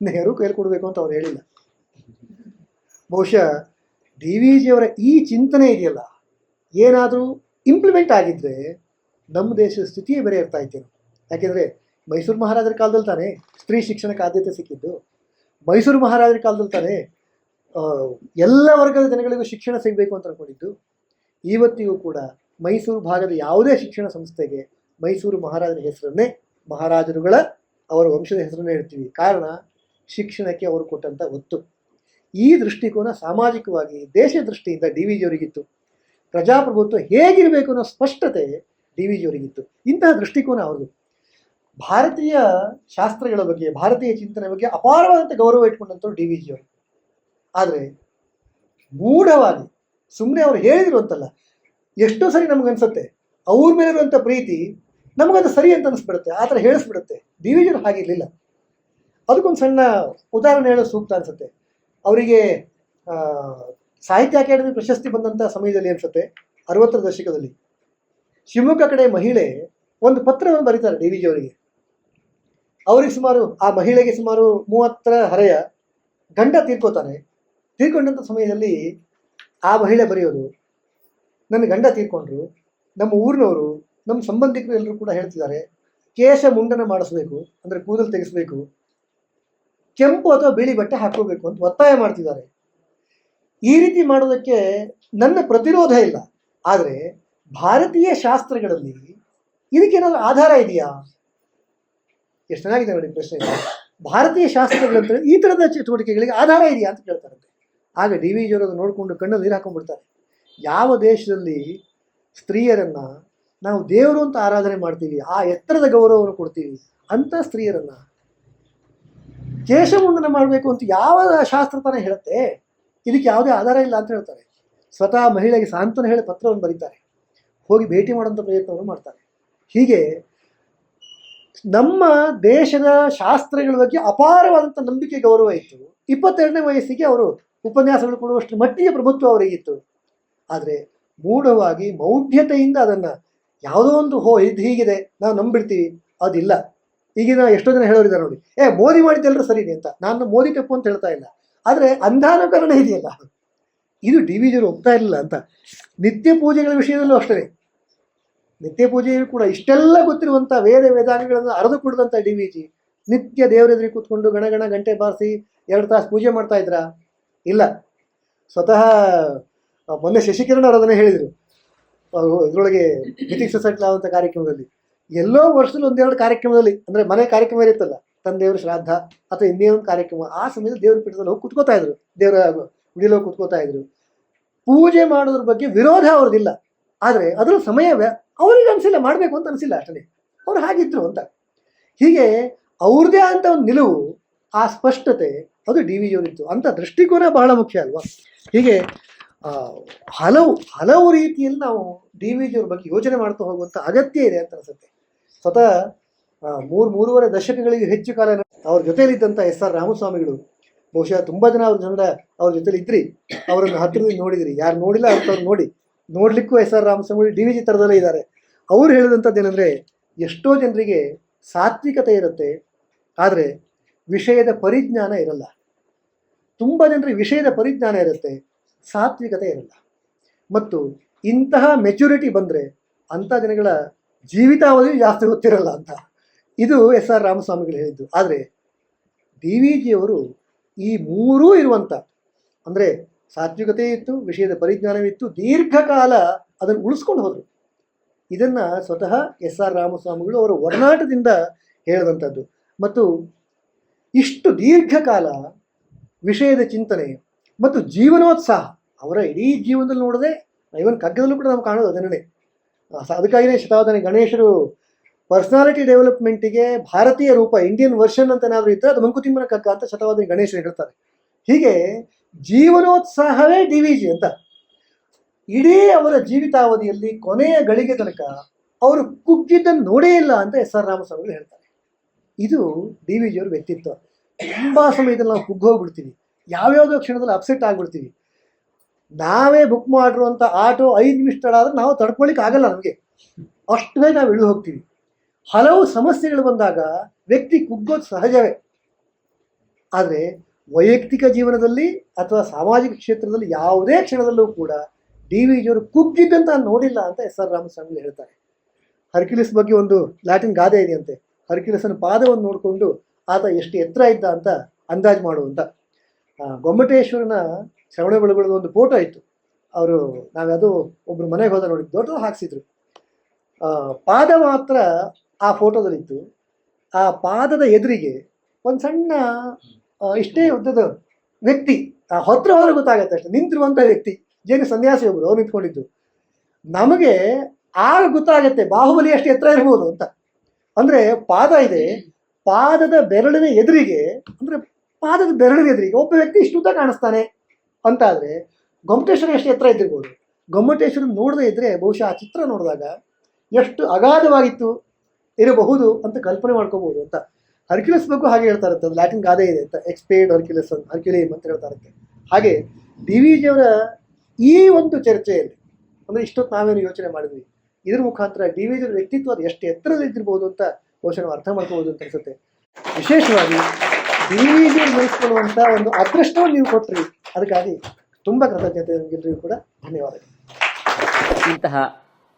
ನೆಹರು ಕೈಯಲ್ಲಿ ಕೊಡಬೇಕು ಅಂತ ಅವ್ರು ಹೇಳಿಲ್ಲ. ಬಹುಶಃ ಡಿ ವಿ ಜಿಯವರ ಈ ಚಿಂತನೆ ಇದೆಯಲ್ಲ, ಏನಾದರೂ ಇಂಪ್ಲಿಮೆಂಟ್ ಆಗಿದ್ರೆ ನಮ್ಮ ದೇಶದ ಸ್ಥಿತಿಯೇ ಬೇರೆ ಇರ್ತಾ ಇತ್ತೇನು ಯಾಕೆಂದರೆ ಮೈಸೂರು ಮಹಾರಾಜರ ಕಾಲದಲ್ಲಿ ತಾನೇ ಸ್ತ್ರೀ ಶಿಕ್ಷಣಕ್ಕೆ ಆದ್ಯತೆ ಸಿಕ್ಕಿದ್ದು, ಮೈಸೂರು ಮಹಾರಾಜರ ಕಾಲದಲ್ಲಿ ತಾನೇ ಎಲ್ಲ ವರ್ಗದ ಜನಗಳಿಗೂ ಶಿಕ್ಷಣ ಸಿಗಬೇಕು ಅಂತ ಅನ್ಕೊಂಡಿದ್ದು ಇವತ್ತಿಗೂ ಕೂಡ ಮೈಸೂರು ಭಾಗದ ಯಾವುದೇ ಶಿಕ್ಷಣ ಸಂಸ್ಥೆಗೆ ಮೈಸೂರು ಮಹಾರಾಜರ ಹೆಸರನ್ನೇ ಮಹಾರಾಜರುಗಳ ಅವರ ವಂಶದ ಹೆಸರನ್ನೇ ಹೇಳ್ತೀವಿ. ಕಾರಣ, ಶಿಕ್ಷಣಕ್ಕೆ ಅವರು ಕೊಟ್ಟಂಥ ಒತ್ತು. ಈ ದೃಷ್ಟಿಕೋನ ಸಾಮಾಜಿಕವಾಗಿ, ದೇಶ ದೃಷ್ಟಿಯಿಂದ ಡಿ ವಿ ಜಿಯವರಿಗಿತ್ತು ಪ್ರಜಾಪ್ರಭುತ್ವ ಹೇಗಿರಬೇಕು ಅನ್ನೋ ಸ್ಪಷ್ಟತೆ ಡಿ ವಿ ಜಿಯವರಿಗಿತ್ತು ಇಂತಹ ದೃಷ್ಟಿಕೋನ ಅವ್ರದ್ದು. ಭಾರತೀಯ ಶಾಸ್ತ್ರಗಳ ಬಗ್ಗೆ, ಭಾರತೀಯ ಚಿಂತನೆ ಬಗ್ಗೆ ಅಪಾರವಾದಂಥ ಗೌರವ ಇಟ್ಕೊಂಡಂಥವ್ರು ಡಿ ವಿ ಜಿಯವರು ಆದರೆ ಮೂಢವಾಗಿ ಸುಮ್ಮನೆ ಅವ್ರು ಹೇಳಿದ್ರು ಅಂತಲ್ಲ, ಎಷ್ಟೋ ಸರಿ ನಮಗನ್ಸುತ್ತೆ, ಅವ್ರ ಮೇಲೆ ಇರುವಂಥ ಪ್ರೀತಿ ನಮಗದು ಸರಿ ಅಂತ ಅನಿಸ್ಬಿಡುತ್ತೆ, ಆ ಥರ ಹೇಳಿಸ್ಬಿಡುತ್ತೆ. D V ಜಿಯವ್ರು ಹಾಗಿರಲಿಲ್ಲ. ಅದಕ್ಕೊಂದು ಸಣ್ಣ ಉದಾಹರಣೆ ಹೇಳೋ ಸೂಕ್ತ ಅನಿಸುತ್ತೆ. ಅವರಿಗೆ ಸಾಹಿತ್ಯ ಅಕಾಡೆಮಿ ಪ್ರಶಸ್ತಿ ಬಂದಂಥ ಸಮಯದಲ್ಲಿ ಅನಿಸುತ್ತೆ, ಅರವತ್ತರ ದಶಕದಲ್ಲಿ. ಶಿವಮೊಗ್ಗ ಕಡೆ ಮಹಿಳೆ ಒಂದು ಪತ್ರವನ್ನು ಬರೀತಾರೆ ಡಿ ವಿ ಜಿ ಅವರಿಗೆ. ಅವರಿಗೆ ಸುಮಾರು, ಆ ಮಹಿಳೆಗೆ ಸುಮಾರು ಮೂವತ್ತರ ಹರೆಯ ಗಂಡ ತೀರ್ಕೋತಾನೆ. ತೀರ್ಕೊಂಡಂಥ ಸಮಯದಲ್ಲಿ ಆ ಮಹಿಳೆ ಬರೆಯೋದು, ನನ್ನ ಗಂಡ ತೀರ್ಕೊಂಡ್ರು, ನಮ್ಮ ಊರಿನವರು, ನಮ್ಮ ಸಂಬಂಧಿಕರು ಎಲ್ಲರೂ ಕೂಡ ಹೇಳ್ತಿದ್ದಾರೆ, ಕೇಶ ಮುಂಡನ ಮಾಡಿಸ್ಬೇಕು, ಅಂದರೆ ಕೂದಲು ತೆಗೆಸ್ಬೇಕು, ಕೆಂಪು ಅಥವಾ ಬಿಳಿ ಬಟ್ಟೆ ಹಾಕೋಬೇಕು ಅಂತ ಒತ್ತಾಯ ಮಾಡ್ತಿದ್ದಾರೆ. ಈ ರೀತಿ ಮಾಡೋದಕ್ಕೆ ನನ್ನ ಪ್ರತಿರೋಧ ಇಲ್ಲ. ಆದರೆ ಭಾರತೀಯ ಶಾಸ್ತ್ರಗಳಲ್ಲಿ ಇದಕ್ಕೇನಾದ್ರೂ ಆಧಾರ ಇದೆಯಾ? ಎಷ್ಟು ಚೆನ್ನಾಗಿದೆ ನೋಡಿ ಪ್ರಶ್ನೆ. ಭಾರತೀಯ ಶಾಸ್ತ್ರಗಳಂತ ಈ ಥರದ ಚಟುವಟಿಕೆಗಳಿಗೆ ಆಧಾರ ಇದೆಯಾ ಅಂತ ಕೇಳ್ತಾರಂತೆ ಆಗ ಡಿ ವಿ ಜಿಯವರು ನೋಡಿಕೊಂಡು ಕಣ್ಣು ನೀರು ಹಾಕೊಂಡ್ಬಿಡ್ತಾರೆ. ಯಾವ ದೇಶದಲ್ಲಿ ಸ್ತ್ರೀಯರನ್ನ ನಾವು ದೇವರು ಅಂತ ಆರಾಧನೆ ಮಾಡ್ತೀವಿ, ಆ ಎತ್ತರದ ಗೌರವವನ್ನು ಕೊಡ್ತೀವಿ, ಅಂತ ಸ್ತ್ರೀಯರನ್ನ ಕೇಶಮುಂಡನ ಮಾಡಬೇಕು ಅಂತ ಯಾವ ಶಾಸ್ತ್ರ ತಾನೇ ಹೇಳುತ್ತೆ, ಇದಕ್ಕೆ ಯಾವುದೇ ಆಧಾರ ಇಲ್ಲ ಅಂತ ಹೇಳ್ತಾರೆ. ಸ್ವತಃ ಮಹಿಳೆಗೆ ಸಾಂತ್ವನ ಹೇಳಿ ಪತ್ರವನ್ನು ಬರೀತಾರೆ. ಹೋಗಿ ಭೇಟಿ ಮಾಡುವಂಥ ಪ್ರಯತ್ನವನ್ನು ಮಾಡ್ತಾರೆ. ಹೀಗೆ ನಮ್ಮ ದೇಶದ ಶಾಸ್ತ್ರಗಳ ಬಗ್ಗೆ ಅಪಾರವಾದಂಥ ನಂಬಿಕೆ ಗೌರವ ಇತ್ತು. ಇಪ್ಪತ್ತೆರಡನೇ ವಯಸ್ಸಿಗೆ ಅವರು ಉಪನ್ಯಾಸಗಳು ಕೊಡುವಷ್ಟು ಮಟ್ಟಿಗೆ ಪ್ರಭುತ್ವ ಅವರಿಗಿತ್ತು ಆದರೆ ಮೂಢವಾಗಿ ಮೌಢ್ಯತೆಯಿಂದ ಅದನ್ನು ಯಾವುದೋ ಒಂದು ಹೋ, ಇದು ಹೀಗಿದೆ, ನಾವು ನಂಬಿಡ್ತೀವಿ ಅದಿಲ್ಲ. ಈಗಿನ ಎಷ್ಟೋ ಜನ ಹೇಳೋರಿದ್ದಾರೆ ನೋಡಿ, ಏ, ಮೋದಿ ಮಾಡಿದ್ದೆಲ್ಲರೂ ಸರಿ ಇದೆ ಅಂತ. ನಾನು ಮೋದಿ ತಪ್ಪು ಅಂತ ಹೇಳ್ತಾ ಇಲ್ಲ. ಆದರೆ ಅಂಧಾನುಕರಣ ಇದೆಯಲ್ಲ? ಇದು ಡಿ ವಿ ಜಿಯವರು ಒಪ್ತಾ ಇರಲಿಲ್ಲ ಅಂತ. ನಿತ್ಯ ಪೂಜೆಗಳ ವಿಷಯದಲ್ಲೂ ಅಷ್ಟೇ. ನಿತ್ಯ ಪೂಜೆಯೂ ಕೂಡ ಇಷ್ಟೆಲ್ಲ ಗೊತ್ತಿರುವಂಥ ವೇದ ವೇದಾಂಗಗಳನ್ನು ಅರದು ಕುಡಿದಂಥ ಡಿ ವಿ ಜಿ, ನಿತ್ಯ ದೇವರೆದುರಿಗೆ ಕೂತ್ಕೊಂಡು ಗಣಗಣ ಗಂಟೆ ಬಾರಿಸಿ ಎರಡು ತಾಸು ಪೂಜೆ ಮಾಡ್ತಾ ಇದ್ರಾ? ಇಲ್ಲ. ಸ್ವತಃ ಮೊನ್ನೆ ಶಶಿಕಿರಣ್ ಅವರು ಹೇಳಿದರು. ಇದರೊಳಗೆ ಮಿಥಿಕ್ ಸೊಸೈಟಿ ಆದಂಥ ಕಾರ್ಯಕ್ರಮದಲ್ಲಿ. ಎಲ್ಲೋ ವರ್ಷದಲ್ಲಿ ಒಂದೆರಡು ಕಾರ್ಯಕ್ರಮದಲ್ಲಿ, ಅಂದರೆ ಮನೆ ಕಾರ್ಯಕ್ರಮ ಇರುತ್ತಲ್ಲ ತಂದೆಯವರು ಶ್ರಾದ್ದ ಅಥವಾ ಒಂದು ಕಾರ್ಯಕ್ರಮ, ಆ ಸಮಯದಲ್ಲಿ ದೇವ್ರ ಪೀಠದಲ್ಲಿ ಹೋಗಿ ಕುತ್ಕೋತಾ ಇದ್ರು. ದೇವರ ಗುಡಿಯಲ್ಲಿ ಹೋಗಿ ಕುತ್ಕೋತಾ ಇದ್ರು. ಪೂಜೆ ಮಾಡೋದ್ರ ಬಗ್ಗೆ ವಿರೋಧ ಅವ್ರದ್ದಿಲ್ಲ ಆದರೆ ಅದರ ಸಮಯ ಅವರಿಗೆ ಅನಿಸಿಲ್ಲ, ಮಾಡಬೇಕು ಅಂತ ಅನಿಸಿಲ್ಲ ಅಷ್ಟೇ. ಅವ್ರು ಹಾಗಿದ್ರು ಅಂತ. ಹೀಗೆ ಅವ್ರದ್ದೇ ಅಂತ ಒಂದು ನಿಲುವು, ಆ ಸ್ಪಷ್ಟತೆ, ಅದು ಡಿ ವಿ ಜಿಯವರಿತ್ತು. ಅಂತ ದೃಷ್ಟಿಕೋನ ಬಹಳ ಮುಖ್ಯ ಅಲ್ವಾ? ಹೀಗೆ ಹಲವು ಹಲವು ರೀತಿಯಲ್ಲಿ ನಾವು ಡಿ ವಿ ಜಿಯವ್ರ ಬಗ್ಗೆ ಯೋಚನೆ ಮಾಡ್ತಾ ಹೋಗುವಂಥ ಅಗತ್ಯ ಇದೆ ಅಂತ ಅನಿಸುತ್ತೆ. ಸ್ವತಃ ಮೂರು, ಮೂರುವರೆ ದಶಕಗಳಿಗೆ ಹೆಚ್ಚು ಕಾಲ ಅವ್ರ ಜೊತೆಯಲ್ಲಿದ್ದಂಥ ಎಸ್ ಆರ್ ರಾಮಸ್ವಾಮಿಗಳು, ಬಹುಶಃ ತುಂಬ ಜನ ಅವ್ರ ಜನ ಅವ್ರ ಜೊತೆಲಿ ಇದ್ರಿ. ಅವರನ್ನು ಹತ್ತಿರದಿಂದ ನೋಡಿದಿರಿ. ಯಾರು ನೋಡಿಲ್ಲ ಅಂಥವ್ರು ನೋಡಿ. ನೋಡ್ಲಿಕ್ಕೂ S R Ramaswamy D V G ಥರದಲ್ಲೇ ಇದ್ದಾರೆ. ಅವ್ರು ಹೇಳಿದಂಥದ್ದು ಏನಂದರೆ, ಎಷ್ಟೋ ಜನರಿಗೆ ಸಾತ್ವಿಕತೆ ಇರುತ್ತೆ, ಆದರೆ ವಿಷಯದ ಪರಿಜ್ಞಾನ ಇರಲ್ಲ. ತುಂಬ ಜನರಿಗೆ ವಿಷಯದ ಪರಿಜ್ಞಾನ ಇರುತ್ತೆ, ಸಾತ್ವಿಕತೆ ಇರಲ್ಲ. ಮತ್ತು ಇಂತಹ ಮೆಚುರಿಟಿ ಬಂದರೆ ಅಂಥ ಜನಗಳ ಜೀವಿತಾವಧಿ ಜಾಸ್ತಿ ಗೊತ್ತಿರಲ್ಲ ಅಂತ. ಇದು ಎಸ್ ಆರ್ ರಾಮಸ್ವಾಮಿಗಳು ಹೇಳಿದ್ದು. ಆದರೆ ಡಿ ವಿ ಜಿಯವರು ಈ ಮೂರೂ ಇರುವಂಥ, ಅಂದರೆ ಸಾತ್ವಿಕತೆ ಇತ್ತು, ವಿಷಯದ ಪರಿಜ್ಞಾನವಿತ್ತು ದೀರ್ಘಕಾಲ ಅದನ್ನು ಉಳಿಸ್ಕೊಂಡು ಹೋದರು. ಇದನ್ನು ಸ್ವತಃ ಎಸ್ ಆರ್ ರಾಮಸ್ವಾಮಿಗಳು ಅವರ ಒಡನಾಟದಿಂದ ಹೇಳಿದಂಥದ್ದು. ಮತ್ತು ಇಷ್ಟು ದೀರ್ಘಕಾಲ ವಿಷಯದ ಚಿಂತನೆ ಮತ್ತು ಜೀವನೋತ್ಸಾಹ, ಅವರ ಇಡೀ ಜೀವನದಲ್ಲಿ ನೋಡದೆ ಐವನ್ ಕಗ್ಗದಲ್ಲೂ ಕೂಡ ನಾವು ಕಾಣೋದು ಅದನ್ನೇ. ಅದಕ್ಕಾಗಿಯೇ ಶತಾವಧಾನಿ ಗಣೇಶರು ಪರ್ಸನಾಲಿಟಿ ಡೆವಲಪ್ಮೆಂಟಿಗೆ ಭಾರತೀಯ ರೂಪ ಇಂಡಿಯನ್ ವರ್ಷನ್ ಅಂತ ಏನಾದರೂ ಇದ್ದರೆ ಅದು ಮಂಕುತಿಮ್ಮನ ಕಗ್ಗ ಅಂತ ಶತಾವಧಾನಿ ಗಣೇಶರು ಹೇಳ್ತಾರೆ. ಹೀಗೆ ಜೀವನೋತ್ಸಾಹವೇ ಡಿ ವಿ ಜಿ ಅಂತ. ಇಡೀ ಅವರ ಜೀವಿತಾವಧಿಯಲ್ಲಿ ಕೊನೆಯ ಗಳಿಗೆ ತನಕ ಅವರು ಕುಗ್ಗಿದ್ದನ್ನು ನೋಡೇ ಇಲ್ಲ ಅಂತ ಎಸ್ ಆರ್ ರಾಮಸ್ವಾಮಿಗಳು ಹೇಳ್ತಾರೆ. ಇದು ಡಿ ವಿ ಜಿಯವ್ರ ವ್ಯಕ್ತಿತ್ವ. ತುಂಬ ಸಮಯದಲ್ಲಿ ನಾವು ಕುಗ್ಗೋಗ್ಬಿಡ್ತೀವಿ ಯಾವ್ಯಾವುದೋ ಕ್ಷಣದಲ್ಲಿ ಅಪ್ಸೆಟ್ ಆಗ್ಬಿಡ್ತೀವಿ. ನಾವೇ ಬುಕ್ ಮಾಡಿರುವಂಥ ಆಟೋ ಐದು ನಿಮಿಷ ತಡ ಆದರೆ ನಾವು ತಡ್ಕೊಳಿಕ್ಕೆ ಆಗಲ್ಲ ನಮಗೆ. ಅಷ್ಟು ನಾವು ಇಳಿದು ಹೋಗ್ತೀವಿ. ಹಲವು ಸಮಸ್ಯೆಗಳು ಬಂದಾಗ ವ್ಯಕ್ತಿ ಕುಗ್ಗೋದು ಸಹಜವೇ. ಆದರೆ ವೈಯಕ್ತಿಕ ಜೀವನದಲ್ಲಿ ಅಥವಾ ಸಾಮಾಜಿಕ ಕ್ಷೇತ್ರದಲ್ಲಿ ಯಾವುದೇ ಕ್ಷಣದಲ್ಲೂ ಕೂಡ ಡಿ ವಿ ಜಿಯವರು ಕುಗ್ಗಿದ್ದಂತ ನೋಡಿಲ್ಲ ಅಂತ ಎಸ್ ಆರ್ ರಾಮಸ್ವಾಮಿ ಹೇಳ್ತಾರೆ. ಹರ್ಕ್ಯುಲಿಸ್ ಬಗ್ಗೆ ಒಂದು ಲ್ಯಾಟಿನ್ ಗಾದೆ ಇದೆಯಂತೆ. ಹರ್ಕ್ಯುಲಿಸನ ಪಾದವನ್ನು ನೋಡಿಕೊಂಡು ಆತ ಎಷ್ಟು ಎತ್ತರ ಇದ್ದ ಅಂತ ಅಂದಾಜು ಮಾಡುವಂತ. ಗೊಮ್ಮಟೇಶ್ವರನ ಶ್ರವಣ ಬೆಳಗೊಳದ ಒಂದು ಫೋಟೋ ಇತ್ತು. ಅವರು ನಾವ್ಯಾವುದೋ ಒಬ್ರು ಮನೆಗೆ ಹೋದ ನೋಡಿ ದೊಡ್ಡದು ಹಾಕ್ಸಿದ್ರು. ಪಾದ ಮಾತ್ರ ಆ ಫೋಟೋದಲ್ಲಿತ್ತು. ಆ ಪಾದದ ಎದುರಿಗೆ ಒಂದು ಸಣ್ಣ ಇಷ್ಟೇ ಉದ್ದದ ವ್ಯಕ್ತಿ ಹತ್ರ ಹೋದ್ರೆ ಗೊತ್ತಾಗತ್ತೆ ಅಷ್ಟೇ. ನಿಂತಿರುವಂಥ ವ್ಯಕ್ತಿ, ಜೇನು ಸನ್ಯಾಸಿ ಒಬ್ರು ಅವ್ರು ನಿಂತ್ಕೊಂಡಿದ್ದು. ನಮಗೆ ಆಗ ಗೊತ್ತಾಗತ್ತೆ, ಬಾಹುಬಲಿ ಅಷ್ಟು ಎತ್ತರ ಇರ್ಬೋದು ಅಂತ. ಅಂದ್ರೆ ಪಾದ ಇದೆ, ಪಾದದ ಬೆರಳಿನ ಎದುರಿಗೆ, ಅಂದ್ರೆ ಪಾದದ ಬೆರಳಿನ ಎದುರಿಗೆ ಒಬ್ಬ ವ್ಯಕ್ತಿ ಇಷ್ಟು ಉದ್ದ ಕಾಣಿಸ್ತಾನೆ ಅಂತ ಆದ್ರೆ ಗೊಮ್ಮಟೇಶ್ವರ ಎಷ್ಟು ಎತ್ತರ ಇದ್ದಿರ್ಬೋದು. ಗೊಮ್ಮಟೇಶ್ವರ ನೋಡದೇ ಇದ್ರೆ ಬಹುಶಃ ಆ ಚಿತ್ರ ನೋಡಿದಾಗ ಎಷ್ಟು ಅಗಾಧವಾಗಿತ್ತು ಇರಬಹುದು ಅಂತ ಕಲ್ಪನೆ ಮಾಡ್ಕೋಬಹುದು ಅಂತ. ಹರ್ಕ್ಯುಲಸ್ ಬಗ್ಗೆ ಹಾಗೆ ಹೇಳ್ತಾರೆ ಇರುತ್ತೆ. ಅದು ಲ್ಯಾಟಿನ್ ಗಾದೆ ಇದೆ. ಅಂತ ಎಕ್ಸ್ಪೇಡ್ ಹರ್ಕ್ಯುಲಸ್ ಹರ್ಕ್ಯುಲೇಮ್ ಅಂತ ಹೇಳ್ತಾ ಹಾಗೆ ಡಿ ವಿ ಜಿಯವರ ಈ ಒಂದು ಚರ್ಚೆಯಲ್ಲಿ, ಅಂದ್ರೆ ಇಷ್ಟೊತ್ತು ನಾವೇನು ಯೋಚನೆ ಮಾಡಿದ್ವಿ, ಇದ್ರ ಮುಖಾಂತರ ಡಿ ವಿ ಜಿಯವರ ವ್ಯಕ್ತಿತ್ವ ಎಷ್ಟು ಎತ್ತರದಿದ್ದಿರ್ಬೋದು ಅಂತ ಬಹುಶಃ ಅರ್ಥ ಮಾಡ್ಕೋಬಹುದು ಅಂತ ಅನ್ಸುತ್ತೆ. ವಿಶೇಷವಾಗಿ ಡಿ ವಿ ಜಿ ಒಂದು ಅದೃಷ್ಟವನ್ನು ನೀವು ಕೊಟ್ಟ್ರಿ ಅದಕ್ಕಾಗಿ ತುಂಬ ಕೃತಜ್ಞತೆ ನಿಮಗೆಲ್ಲರಿಗೂ ಕೂಡ. ಧನ್ಯವಾದಗಳು. ಇಂತಹ